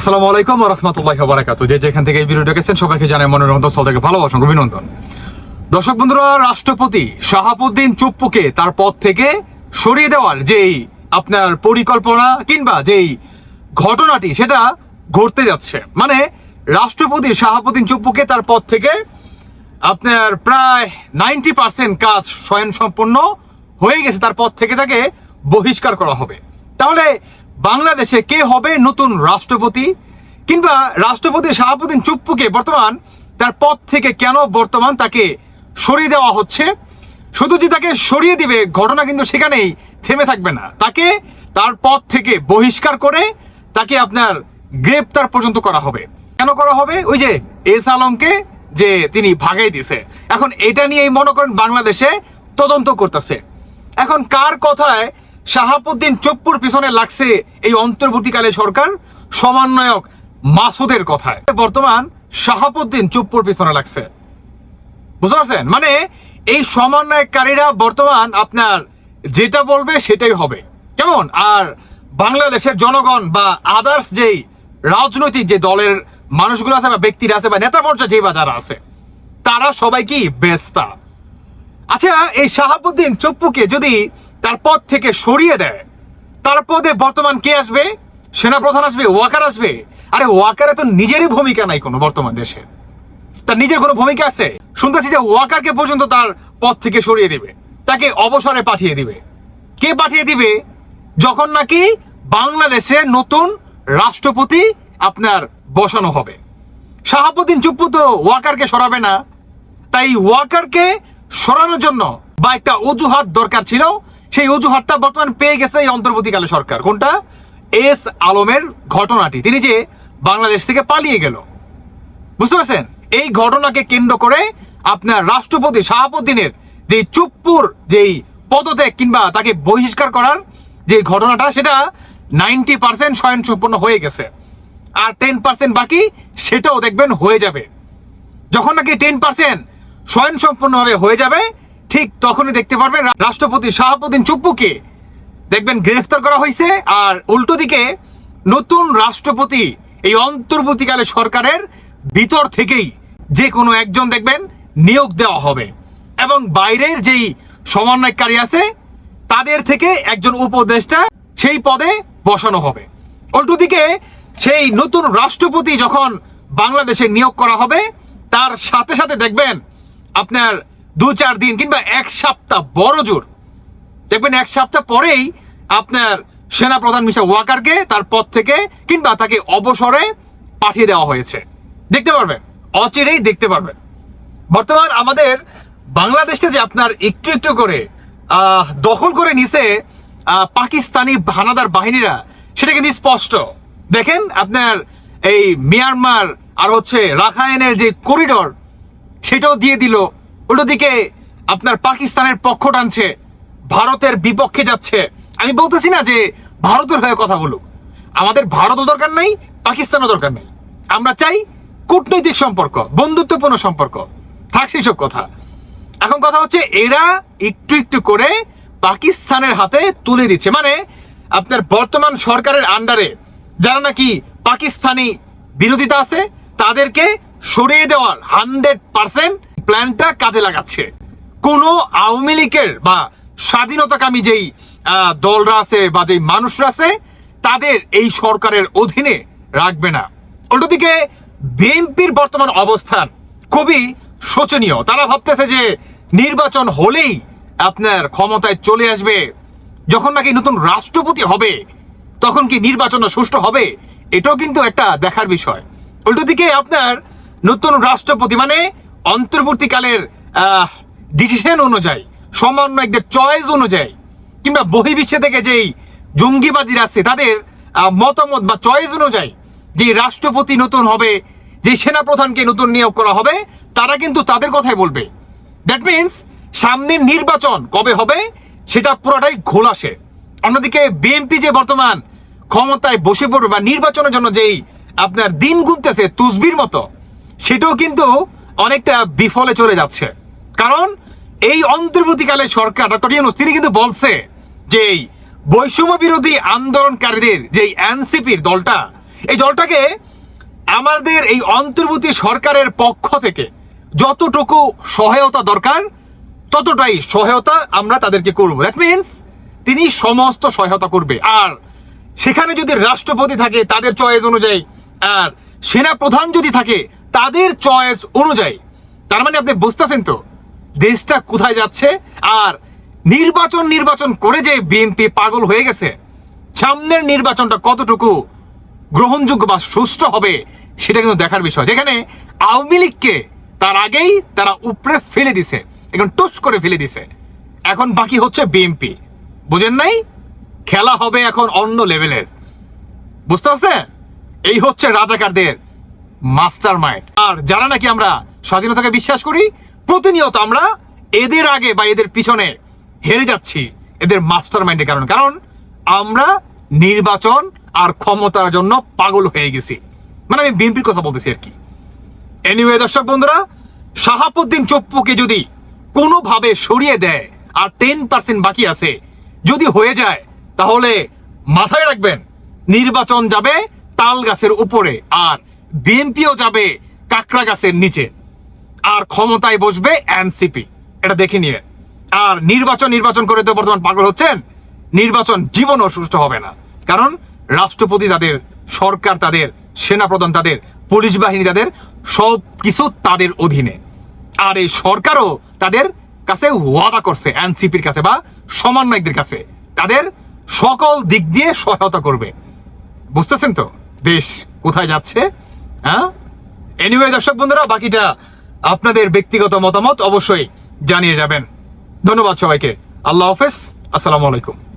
আসসালামু আলাইকুম রহমতুল্লাহ বারাকাতু যে যেখান থেকে এই ভিডিও দেখেছেন, সবাইকে জানাই মনের অন্তঃস্থল থেকে ভালোবাসা অভিনন্দন। দর্শক বন্ধুরা, রাষ্ট্রপতি শাহাবুদ্দিন চুপ্পুকে তার পদ থেকে সরিয়ে দেওয়ার যেই আপনার পরিকল্পনা কিংবা যেই ঘটনাটি, সেটা ঘটতে যাচ্ছে। মানে রাষ্ট্রপতি শাহাবুদ্দিন চুপ্পুকে তার পদ থেকে আপনার প্রায় নাইনটি পার্সেন্ট কাজ স্বয়ং সম্পূর্ণ হয়ে গেছে। তার পদ থেকে তাকে বহিষ্কার করা হবে। তাহলে বাংলাদেশে কে হবে নতুন রাষ্ট্রপতি? কিংবা রাষ্ট্রপতি শাহাবুদ্দিন চুপ্পুকে বর্তমান তার পদ থেকে কেন বর্তমান তাকে সরিয়ে দেওয়া হচ্ছে? শুধু যে তাকে সরিয়ে দিবে, ঘটনা কিন্তু সেখানেই থেমে থাকবে না। তাকে তার পদ থেকে বহিষ্কার করে তাকে আপনার গ্রেপ্তার পর্যন্ত করা হবে। কেন করা হবে? ওই যে এস আলমকে যে তিনি ভাগাই দিছে এখন এটা নিয়েই মনে করেন বাংলাদেশে তদন্ত করতেছে। এখন কার কথায় শাহাবুদ্দিন চপ্পুর পিছনে লাগছে এই অন্তর্বর্তীকালে সরকার, সমন্বয়ক মাসুদের কথায়। বর্তমান শাহাবুদ্দিন চুপ্পুর পিছনে লাগছে। বুঝতে পারছেন? মানে এই সমন্বয়কারীরা বর্তমান আপনার যেটা বলবে সেটাই হবে। কেমন? আর বাংলাদেশের জনগণ বা আদার্স যেই রাজনৈতিক যে দলের মানুষগুলো আছে বা ব্যক্তিরা আছে বা নেতা পর্যায়ে যে বা যারা আছে, তারা সবাই কি বেস্তা আচ্ছা এই শাহাবুদ্দিন চপ্পুকে যদি তার পদ থেকে সরিয়ে দেয়। তার পদে বর্তমান কে আসবে? সেনাপ্রধান আসবে, ওয়াকার আসবে। আরে ওয়াকারে তো নিজেরই ভূমিকা নাই কোনো বর্তমান দেশে। তার নিজের কোনো ভূমিকা আছে? শুনতেছি যে ওয়াকারকে পর্যন্ত তার পদ থেকে সরিয়ে দিবে। তাকে অবসরে পাঠিয়ে দিবে। কে পাঠিয়ে দিবে? যখন নাকি বাংলাদেশে নতুন রাষ্ট্রপতি আপনার বসানো হবে। শাহাবুদ্দিন চুপ্পু তো ওয়াকারকে সরাবে না। তাই ওয়াকারকে সরানোর জন্য বা একটা অজুহাত দরকার ছিল সেই অজুহাতটা বর্তমান পেয়ে গেছে এই অন্তর্বর্তীকালে সরকার। কোনটা? এস আলমের ঘটনাটি। তিনি যে বাংলাদেশ থেকে পালিয়ে গেল। বুঝতে পারছেন? এই ঘটনাকে কেন্দ্র করে আপনার রাষ্ট্রপতি শাহাবুদ্দিনের যে চুপ্পুর যেই পদত্যাগ কিংবা তাকে বহিষ্কার করার যে ঘটনাটা, সেটা নাইনটি পার্সেন্ট স্বয়ংসম্পন্ন হয়ে গেছে। আর টেন পার্সেন্ট বাকি, সেটাও দেখবেন হয়ে যাবে। যখন নাকি টেন পার্সেন্ট স্বয়ংসম্পূর্ণভাবে হয়ে যাবে ঠিক তখনই দেখতে পারবেন রাষ্ট্রপতি শাহাবুদ্দিন চুপ্পুকে। দেখবেন গ্রেফতার করা হয়েছে আর উল্টো দিকে নতুন রাষ্ট্রপতি এই অন্তর্বর্তীকালে সরকারের ভিতর থেকেই যে কোনো একজন দেখবেন নিয়োগ দেওয়া হবে। এবং বাইরের যেই সমন্বয়কারী আছে, তাদের থেকে একজন উপদেষ্টা সেই পদে বসানো হবে। উল্টো দিকে সেই নতুন রাষ্ট্রপতি যখন বাংলাদেশে নিয়োগ করা হবে, তার সাথে সাথে দেখবেন আপনার দু চার দিন কিংবা এক সপ্তাহ বড় জোর। দেখবেন এক সপ্তাহ পরেই আপনার সেনা প্রধান মিশা ওয়াকারকে তার পদ থেকে কিংবা তাকে অবসরে পাঠিয়ে দেওয়া হয়েছে। দেখতে পারবেন, অচিরেই দেখতে পারবেন। বর্তমান আমাদের বাংলাদেশে যে আপনার একটু একটু করে দখল করে নিছে পাকিস্তানি হানাদার বাহিনীরা, সেটা কিন্তু স্পষ্ট। দেখেন আপনার এই মিয়ানমার আর হচ্ছে রাখায়নের যে করিডর, সেটাও দিয়ে দিল উল্টো দিকে আপনার পাকিস্তানের পক্ষ টানছে, ভারতের বিপক্ষে যাচ্ছে। আমি বলতেছি না যে ভারতের হয়ে কথা বলুক। আমাদের ভারতও দরকার নাই, পাকিস্তানও দরকার নেই। আমরা চাই কূটনৈতিক সম্পর্ক, বন্ধুত্বপূর্ণ সম্পর্ক। থাক সেই সব কথা। এখন কথা হচ্ছে এরা একটু একটু করে পাকিস্তানের হাতে তুলে দিচ্ছে। মানে আপনার বর্তমান সরকারের আন্ডারে যারা নাকি পাকিস্তানি বিরোধিতা আছে, তাদেরকে সরিয়ে দেওয়ার হান্ড্রেড পার্সেন্ট প্ল্যানটা কাজে লাগাচ্ছে। কোনো আওয়ামী লীগের বা স্বাধীনতাকামী যেই দলরা আছে বা যেই মানুষরা আছে, তাদের এই সরকারের অধীনে রাখবে না। উল্টো দিকে বিএনপির বর্তমান অবস্থান খুবই শোচনীয়। তারা ভাবতেছে যে নির্বাচন হলেই আপনার ক্ষমতায় চলে আসবে। যখন নাকি নতুন রাষ্ট্রপতি হবে, তখন কি নির্বাচন সুষ্ঠু হবে? এটাও কিন্তু একটা দেখার বিষয়। উল্টো দিকে আপনার নতুন রাষ্ট্রপতি মানে অন্তর্বর্তীকালের ডিসিশন অনুযায়ী, সমন্বয়কদের চয়েস অনুযায়ী, কিংবা বহির্বিশ্বে থেকে যেই জঙ্গিবাদীরা আছে, তাদের মতামত বা চয়েস অনুযায়ী যে রাষ্ট্রপতি নতুন হবে যে সেনাপ্রধানকে নতুন নিয়োগ করা হবে, তারা কিন্তু তাদের কথাই বলবে। দ্যাট মিন্স সামনের নির্বাচন কবে হবে, সেটা পুরোটাই ঘোলাসে। অন্যদিকে বিএনপি যে বর্তমান ক্ষমতায় বসে পড়বে বা নির্বাচনের জন্য যেই আপনার দিন গুনতেছে, তুসবির মতো, সেটাও কিন্তু অনেকটা বিফলে চলে যাচ্ছে। কারণ এই অন্তর্বর্তীকালে সরকার, ডক্টর ইউনুস, তিনি কিন্তু বলছে যে এই বৈষম্য বিরোধী আন্দোলনকারীদের যে এনসিপির দলটা, এই দলটাকে আমাদের এই অন্তর্বর্তী সরকারের পক্ষ থেকে যতটুকু সহায়তা দরকার, ততটাই সহায়তা আমরা তাদেরকে করব। দ্যাট মিনস তিনি সমস্ত সহায়তা করবে। আর সেখানে যদি রাষ্ট্রপতি থাকে, তাদের চয়েস অনুযায়ী, আর সেনা প্রধান যদি থাকে তাদের চয়েস অনুযায়ী। তার মানে আপনি বুঝতেছেন তো, দেশটা কোথায় যাচ্ছে আর নির্বাচন নির্বাচন করে যে বিএনপি পাগল হয়ে গেছে, সামনের নির্বাচনটা কতটুকু গ্রহণযোগ্য বা সুষ্ঠু হবে সেটা কিন্তু দেখার বিষয়। যেখানে আওয়ামী লীগকে তার আগেই তারা উপরে ফেলে দিছে এখন টুস করে ফেলে দিছে। এখন বাকি হচ্ছে বিএনপি বুঝেন নাই? খেলা হবে এখন অন্য লেভেলের বুঝতে পারছেন? এই হচ্ছে রাজাকারদের মাস্টার মাইন্ড আর যারা নাকি আমরা স্বাধীনতাকে বিশ্বাস করি, প্রতিনিয়ত আমরা এদের আগে বা এদের পিছনে হেরে যাচ্ছি এদের মাস্টার মাইন্ডের কারণে। কারণ আমরা নির্বাচন আর ক্ষমতার জন্য পাগল হয়ে গেছি। মানে আমি বিএনপির কথা বলতেছি আর কি। এনিওয়ে দর্শক বন্ধুরা, শাহাবুদ্দিন চপ্পুকে যদি কোনোভাবে সরিয়ে দেয় আর টেন পার্সেন্ট বাকি আছে, যদি হয়ে যায়, তাহলে মাথায় রাখবেন, নির্বাচন যাবে তাল গাছের উপরে। আর বিএনপিও যাবে কাকড়া গাছের নিচে। আর ক্ষমতায় বসবে এনসিপি। এটা দেখে নিয়ে। আর নির্বাচন নির্বাচন করে তো বর্তমান পাগল হচ্ছেন, নির্বাচন জীবনও সুষ্ঠু হবে না। কারণ রাষ্ট্রপতি তাদের, সরকার তাদের, সেনাপ্রধান তাদের, পুলিশ বাহিনী তাদের সব কিছু তাদের অধীনে। আর এই সরকারও তাদের কাছে ওয়াদা করছে এনসিপির কাছে বা সমন্বয়কদের কাছে। তাদের সকল দিক দিয়ে সহায়তা করবে। বুঝতেছেন তো? দেশ কোথায় যাচ্ছে? হ্যাঁ? এনিওয়ে দর্শক বন্ধুরা, বাকিটা আপনাদের ব্যক্তিগত মতামত অবশ্যই জানিয়ে যাবেন। ধন্যবাদ সবাইকে। আল্লাহ হাফেজ। আসসালামু আলাইকুম।